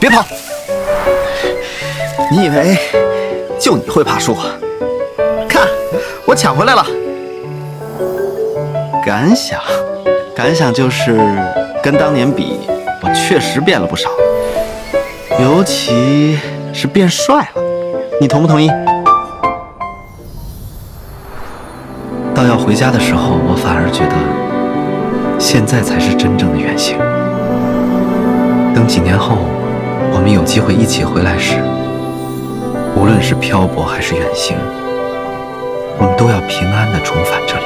别跑！你以为就你会爬树？看，我抢回来了。感想，感想就是跟当年比，我确实变了不少，尤其是变帅了。你同不同意？到要回家的时候，我反而觉得现在才是真正的远行。等几年后，机会一起回来时，无论是漂泊还是远行，我们都要平安的重返这里。